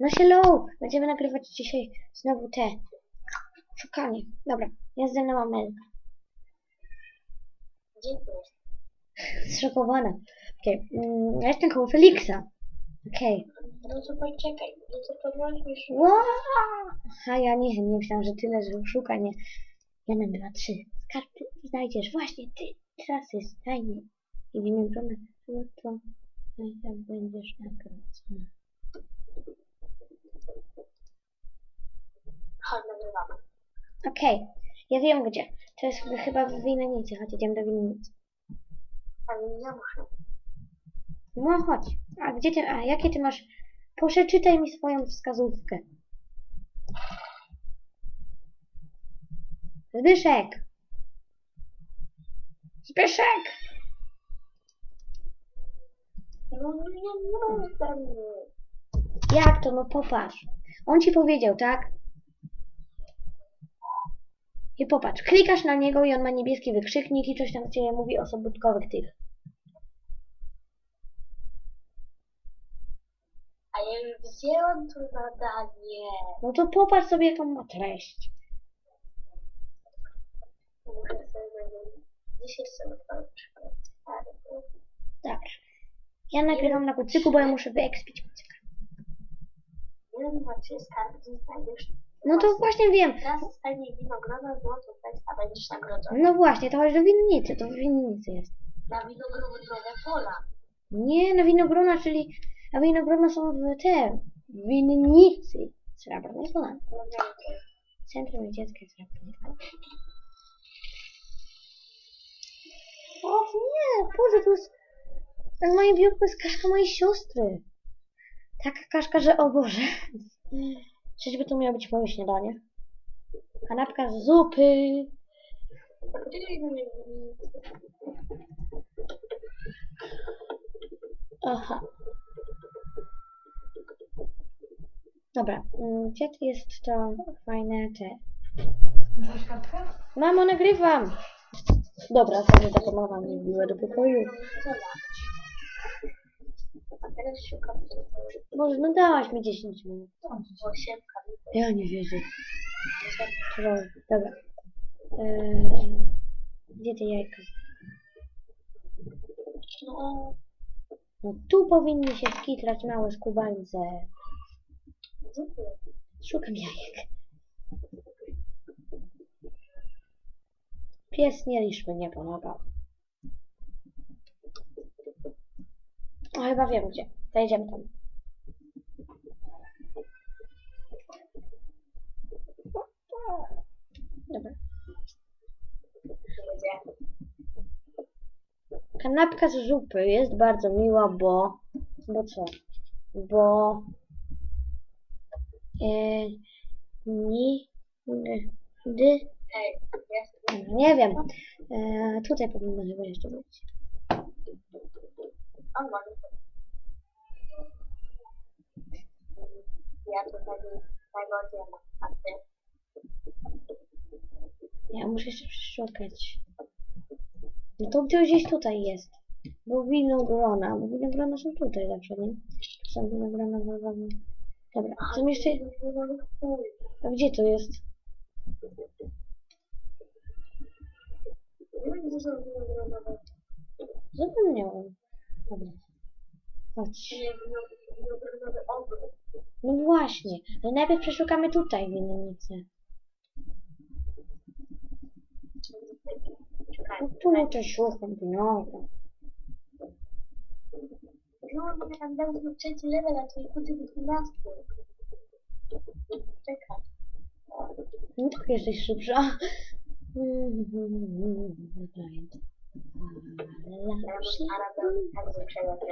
No hello! Będziemy nagrywać dzisiaj znowu te szukanie. Dobra, ze mną Amelka. Dziękuję. Zszokowana. Okej, mm, ja jestem koło Feliksa. Okej. No to poczekaj, no to pozwolisz. Wow! A ja nie, nie myślałam, że tyle, że szukanie. Jeden, dwa, trzy. Skarb znajdziesz. Właśnie ty. Teraz jest fajnie. I w imię grona to tam będziesz nagrodzona. Chodź, nagrywamy. Okej, ja wiem gdzie. To jest chyba w winnicy. Chodź, idziemy do winnicy. Ale nie muszę. No chodź. A gdzie ty, a jakie ty masz? Przeczytaj mi swoją wskazówkę. Zbyszek! Zbyszek! No nie można mnie. Jak to? No popatrz. On ci powiedział, tak? I popatrz, klikasz na niego i on ma niebieski wykrzyknik i coś tam cię mówi o sobotkowych tych. A ja już wzięłam to zadanie. No to popatrz sobie jaką ma treść. Muszę sobie zrobić. Dzisiaj sobie to Dobrze. Ja nagrywam na kucyku, bo ja muszę wyekspić kucyka. Jeden, dwa, trzy, skarb, gdzie znajdziesz. No to właśnie wiem. Raz stanie winogrona, fest, a będziesz nagrodzony. No właśnie, to chodź do winnicy, to w winnicy jest. Na winogronę pola. Nie, na winogrona, czyli... A winogrona są w te... w winnicy. Srebrnej. No wiem. Centrum dzieckie Srebrnej Polany. O nie, Boże, to jest... Na moim biurku jest kaszka mojej siostry. Taka kaszka, że o Boże. Czyżby to miało być moje śniadanie? Kanapka z zupy. Nie Aha. Dobra, mm, gdzie jest to fajne te... Mamo, nagrywam! Dobra, sobie taką mama mnie wbiła do pokoju. Teraz szukam tego. Boże, no dałaś mi 10 minut. Osiemka. Ja nie wierzę. Troll. Dobra. Eee, gdzie te jajka? No, No tu powinny się skitrać małe skubańce. Szukam jajek. Pies nie liczby nie pomagał. O, chyba wiem gdzie. Zajdziemy tam. Dobra. Kanapka z zupy jest bardzo miła, bo... Bo co? Bo... Jest. Nie wiem. E, tutaj powinno chyba jeszcze być. Ja tutaj najbardziej mam. A? Ja muszę jeszcze przeszukać. No to gdzie- gdzieś tutaj jest. Bo winogrona. Bo winogrona są tutaj zawsze, nie? Są winogrona wolne. Dobra, co mi jeszcze... A gdzie to jest? Zapomniałem. Dobra. Chodź. No właśnie. No najpierw przeszukamy tutaj winnicy. No tu to szukam winogrona. No, bo tam dał trzeci level, a twój kucyk jest 12. Czekaj. No tak jesteś szybsza.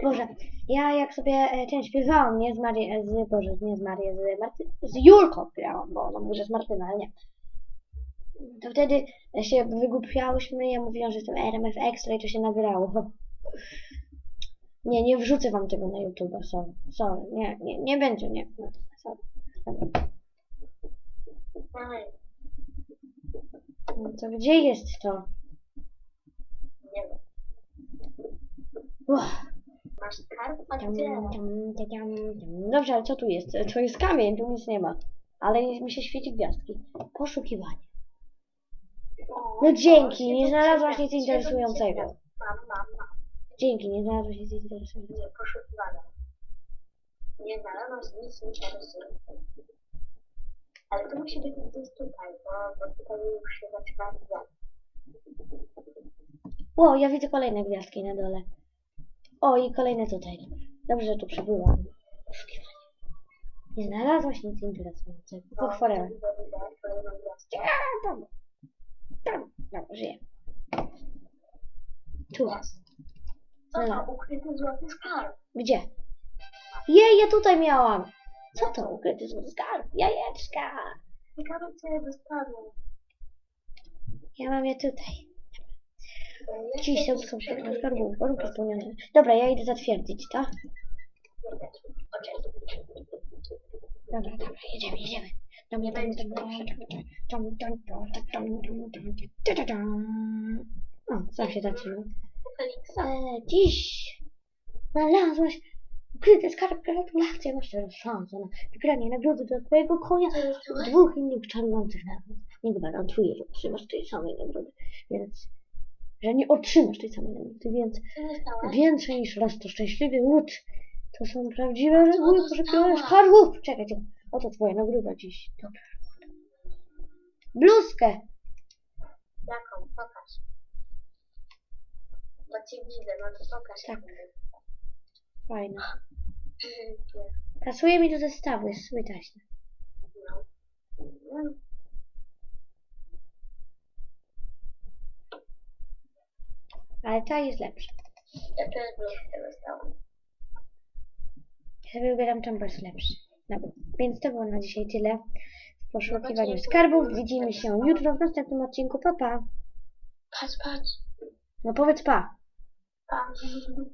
Boże, ja jak sobie e, ten śpiewałam, nie z Marii, e, z, Boże, nie z Marii, z Marty, z Julką grałam, bo ona mówi, że z Martyna, ale nie. To wtedy się wygłupiałyśmy, ja mówiłam, że jestem RMF Extra i to się nagrało. Nie, nie wrzucę wam tego na YouTube, sorry, sorry, nie, nie, nie będzie, nie, no, sorry. No to gdzie jest to? nie wiem. Uff, Masz skarb? A Tam, gdzie? tam, tam, tam, tam. Dobrze, ale co tu jest? To jest kamień, tu nic nie ma. Ale mi się świeci gwiazdki. Poszukiwanie. O, No dzięki, nie znalazłaś nic interesującego. Mam, mam, mam. Dzięki, nie znalazłeś nic interesującego. Nie, poszukiwania. Nie znalazłam nic interesującego. Ale to musi być gdzieś tutaj, bo, bo tutaj już się zaczyna wiatr. Ło, ja widzę kolejne gwiazdki na dole. O, i kolejne tutaj. Dobrze, że tu przybyłam. Poszukiwanie. Nie znalazłaś nic interesującego. Pochwalę. Tam, tam, dobra, żyję. Tu. Jest. Co to? Ukryty złoty skarb. Gdzie? Jej, ja tutaj miałam. Co to? Ukryty złoty skarb. Jajeczka. Ciekawe, co je wystawią. Ja mam je tutaj. Dziś są piękne skarbów. Warunki spełnione. Dobra, ja idę zatwierdzić, tak? Dobra, dobra, jedziemy, jedziemy. Dam, dam, dam. O, sam się zatrzymał. E, dziś znalazłaś ukryte skarb, gratulacje, masz na wygranie nagrody dla twojego konia dwóch innych czarujących nagród. Nie gwarantuję, że otrzymasz tej samej nagrody, więc że nie otrzymasz tej samej nagrody, więc więcej niż raz to szczęśliwy łód. To są prawdziwe reguły poszukiwania skarbów. Czekajcie, oto twoja nagroda dziś. Dobra. Bluzkę. Jaką? Pokaż. Bo cię widzę, no to pokaż. Tak. Pięknie. Pasuje mi do zestawu, jest słytaśna. No. Ale ta jest lepsza. Ja też bluzkę dostałam. Ja sobie czym jest lepszy. Dobra. Więc to było na dzisiaj tyle. W poszukiwaniu skarbów. Widzimy się jutro w następnym odcinku. Pa, pa. Patrz, patrz. No powiedz pa. Patrz.